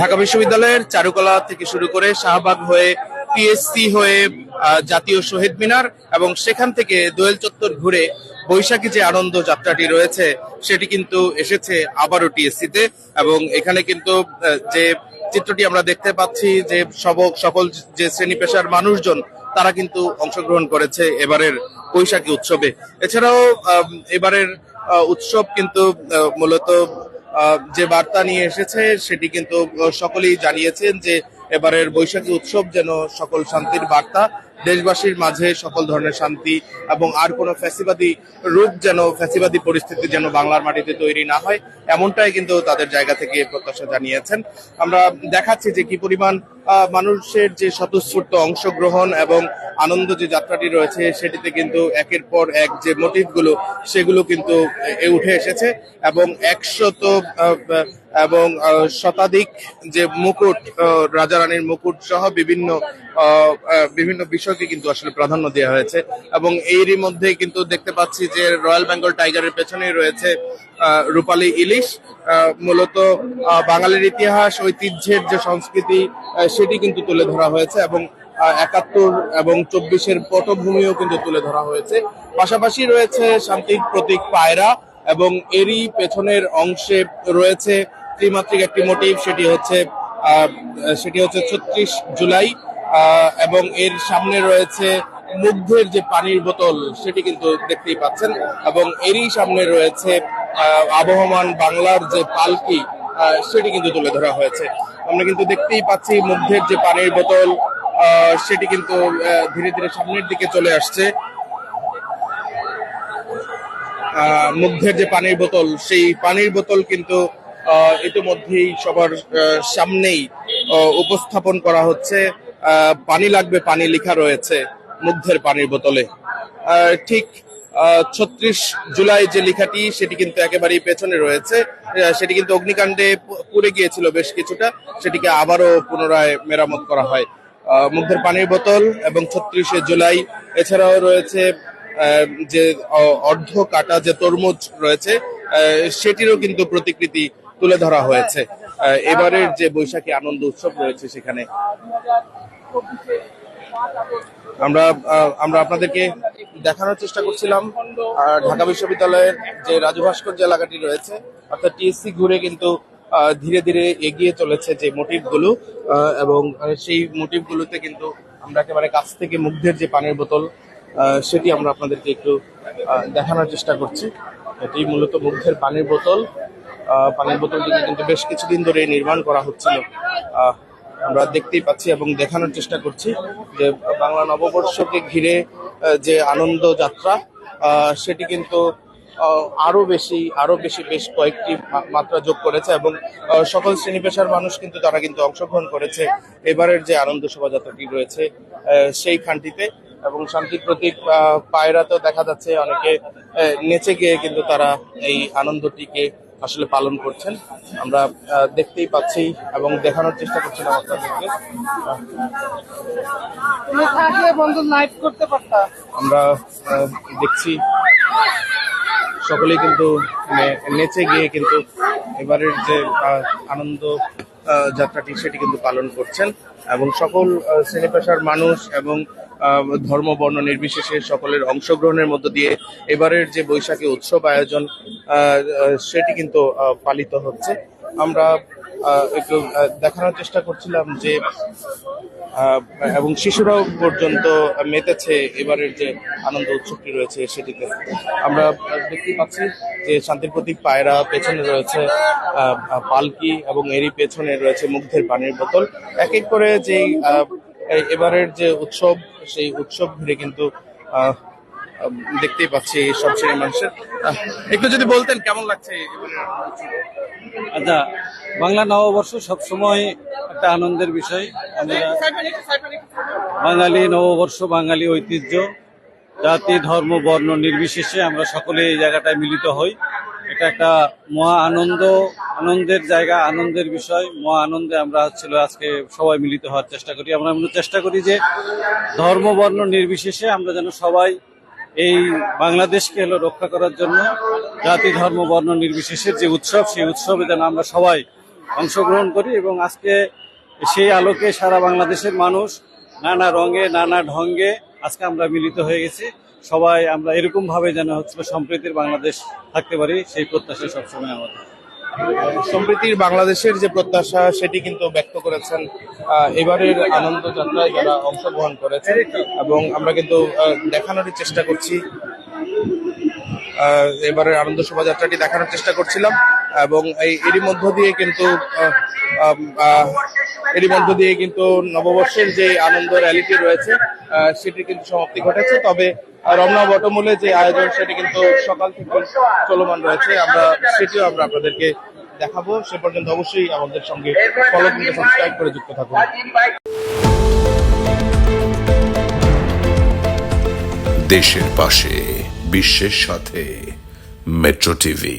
ঢাকা বিশ্ববিদ্যালয়ের চারুকলা থেকে শুরু করে শাহবাগ হয়ে টিএসসি হয়ে জাতীয় শহীদ মিনার এবং সেখান থেকে দোয়েল চত্বর ঘুরে বৈশাখী যে আনন্দ যাত্রাটি রয়েছে, সেটি কিন্তু এসেছে আবারও টিএসসি তে এবং এখানে কিন্তু যে চিত্রটি আমরা দেখতে পাচ্ছি যে সব সকল যে শ্রেণি পেশার মানুষজন, তারা কিন্তু অংশগ্রহণ করেছে এবারের বৈশাখী উৎসবে। এছাড়াও এবারের উৎসব কিন্তু মূলত যে বার্তা নিয়ে এসেছে, সেটি কিন্তু সকলেই জানিয়েছেন যে এবারের বৈশাখী উৎসব যেন সকল শান্তির বার্তা। দেশবাসীর মাঝে সকল ধরনের শান্তি এবং আর কোনো ফ্যাসিবাদী রূপ যেন, ফ্যাসিবাদী পরিস্থিতি যেন বাংলার মাটিতে তৈরি না হয়, এমনটাই কিন্তু তাদের জায়গা থেকে প্রত্যাশা জানিয়েছেন। আমরা দেখাচ্ছি যে কি পরিমাণ মানুষের যে স্বতঃস্ফূর্ত অংশগ্রহণ এবং আনন্দ যে যাত্রাটি রয়েছে, সেটিতে কিন্তু একের পর এক যে মোটিভগুলো সেগুলো কিন্তু উঠে এসেছে এবং একশত এবং শতাধিক যে মুকুট রাজা রানীর মুকুট সহ বিভিন্ন বিভিন্ন বিষয়কে কিন্তু আসলে প্রাধান্য দেওয়া হয়েছে। এবং এরই মধ্যে কিন্তু দেখতে পাচ্ছি যে রয়্যাল বেঙ্গল টাইগারের পেছনেই রয়েছে রূপালী ইলিশ। মূলত বাঙালির ইতিহাস, ঐতিহ্যের যে সংস্কৃতি সেটি কিন্তু তুলে ধরা হয়েছে এবং একাত্তর এবং চব্বিশের পটভূমিও কিন্তু তুলে ধরা হয়েছে। পাশাপাশি রয়েছে শান্তির প্রতীক পায়রা এবং এরই পেছনের অংশে রয়েছে ত্রিমাত্রিক একটি মোটিভ, সেটি হচ্ছে সেটি হচ্ছে ছত্রিশ জুলাই। এবং এর সামনে রয়েছে মুগ্ধের যে পানির বোতল, সেটি কিন্তু দেখতেই পাচ্ছেন। এবং এরই সামনে রয়েছে আবহমান বাংলার যে পালকি সেটি কিন্তু তুলে ধরা হয়েছে। আমরা কিন্তু দেখতেই পাচ্ছি মুগ্ধের যে পানির বোতল সেটি কিন্তু ধীরে ধীরে সামনের দিকে চলে আসছে। মুগ্ধের যে পানির বোতল, সেই পানির বোতল কিন্তু ইতিমধ্যেই সবার সামনেই উপস্থাপন করা হচ্ছে। পানি লাগবে, পানি লেখা রয়েছে মুগ্ধের পানির বোতলে। ঠিক ছত্রিশ জুলাই যে লেখাটি, সেটি কিন্তু একেবারেই পেছনে রয়েছে। সেটি কিন্তু অগ্নিকাণ্ডে পুড়ে গিয়েছিল বেশ কিছুটা। সেটিকে আবারও পুনরায় মেরামত করা হয়। মুগ্ধের পানির বোতল এবং ছত্রিশে জুলাই, এছাড়াও রয়েছে যে অর্ধ কাটা যে তরমুজ রয়েছে সেটিরও কিন্তু প্রতিকৃতি তুলে ধরা হয়েছে। এবারের যে বৈশাখী আনন্দ উৎসব রয়েছে সেখানে। আমরা আমরা আপনাদেরকে দেখানোর চেষ্টা করছিলাম। ঢাকা বিশ্ববিদ্যালয়ের যে রাজু ভাস্কর্য এলাকাটি রয়েছে অর্থাৎ টিএসসি ঘুরে কিন্তু ধীরে ধীরে এগিয়ে চলেছে যে মোটিভগুলো আহ, এবং সেই মোটিভ গুলোতে কিন্তু আমরা একেবারে কাছ থেকে মুগ্ধের যে পানির বোতল সেটি আমরা আপনাদেরকে একটু দেখানোর চেষ্টা করছি। এটি মূলত মুগ্ধের পানির বোতল। পানির বোতলটিকে কিন্তু বেশ কিছুদিন ধরে নির্মাণ করা হচ্ছিল। আমরা দেখতেই পাচ্ছি এবং দেখানোর চেষ্টা করছি যে বাংলা নববর্ষকে ঘিরে যে আনন্দ যাত্রা সেটি কিন্তু আহ, আরও বেশি আরও বেশি বেশ কয়েকটি মাত্রা যোগ করেছে এবং সকল শ্রেণি পেশার মানুষ কিন্তু তারা কিন্তু অংশগ্রহণ করেছে। এবারের যে আনন্দ শোভাযাত্রাটি রয়েছে সেই খানটিতে এবং শান্তির প্রতীক পায়রাতেও দেখা যাচ্ছে অনেকে নেচে গিয়ে কিন্তু তারা এই আনন্দটিকে আসলে পালন করছেন। আমরা দেখতেই পাচ্ছি এবং দেখানোর চেষ্টা করছিলাম আপনাদেরকে আমরা দেখছি সকলেই কিন্তু নেচে গিয়ে কিন্তু এবারের যে আনন্দ যাত্রাটি সেটি কিন্তু পালন করছেন এবং সকল শ্রেণি পেশার মানুষ এবং ধর্ম, বর্ণ নির্বিশেষে সকলের অংশগ্রহণের মধ্য দিয়ে এবারের যে বৈশাখী উৎসব আয়োজন সেটি কিন্তু পালিত হচ্ছে। আমরা একটু দেখানোর চেষ্টা করছিলাম যে এবং শিশুরাও পর্যন্ত মেতেছে এবারের যে আনন্দ উৎসবটি রয়েছে সেটিতে। আমরা দেখতে পাচ্ছি যে শান্তির প্রতীক পায়রা পেছনে রয়েছে পালকি এবং এরই পেছনে রয়েছে মুগ্ধের পানির বোতল। এক এক করে যেই এবারের যে উৎসব সেই উৎসব ঘিরে কিন্তু দেখতেই পাচ্ছি সব শ্রেণির মানুষের। একটু যদি বলতেন কেমন লাগছে আচ্ছা বাংলা নববর্ষ সবসময় একটা আনন্দের বিষয়। আমরা বাঙালি নববর্ষ বাঙালি ঐতিহ্য জাতি ধর্ম বর্ণ নির্বিশেষে আমরা সকলে এই জায়গাটায় মিলিত হই। এটা একটা মহা আনন্দ, আনন্দের জায়গা, আনন্দের বিষয়। মহা আনন্দে আমরা হচ্ছিল আজকে সবাই মিলিত হওয়ার চেষ্টা করি। আমরা আমরা চেষ্টা করি যে ধর্ম, বর্ণ নির্বিশেষে আমরা যেন সবাই এই বাংলাদেশকে হলো রক্ষা করার জন্য জাতি, ধর্ম, বর্ণ নির্বিশেষের যে উৎসব, সেই উৎসবে যেন আমরা সবাই অংশগ্রহণ করি এবং আজকে সেই আলোকে সারা বাংলাদেশের মানুষ নানা রঙে, নানা ঢঙ্গে আজকে আমরা মিলিত হয়ে গেছি। সবাই আমরা এরকম ভাবে যেন হচ্ছে সম্প্রীতির বাংলাদেশ থাকতে পারি সেই প্রত্যাশা সবসময় আমাদের। সম্প্রীতির বাংলাদেশের যে প্রত্যাশা সেটি কিন্তু ব্যক্ত করেছেন এবারের আনন্দ যাত্রায় যারা অংশগ্রহণ করেছে এবং আমরা কিন্তু আহ, দেখানোর চেষ্টা করছি এবারের আনন্দ শোভাযাত্রাটি দেখানোর চেষ্টা করছিলাম। এবং এই এরই মধ্য দিয়ে কিন্তু এরই মধ্য দিয়ে কিন্তু নববর্ষের যে আনন্দ র্যালিটি রয়েছে সেটি কিন্তু সমাপ্তি ঘটেছে। তবে রমনা বটমূলে যে আয়োজন, সেটি কিন্তু সকাল থেকে চলমান রয়েছে। আমরা, সেটিও আমরা আপনাদেরকে দেখাবো। সে পর্যন্ত অবশ্যই আমাদের সঙ্গে ফলো কিন্তু সাবস্ক্রাইব করে যুক্ত থাকুন। দেশের পাশে, বিশ্বের সাথে মেট্রো টিভি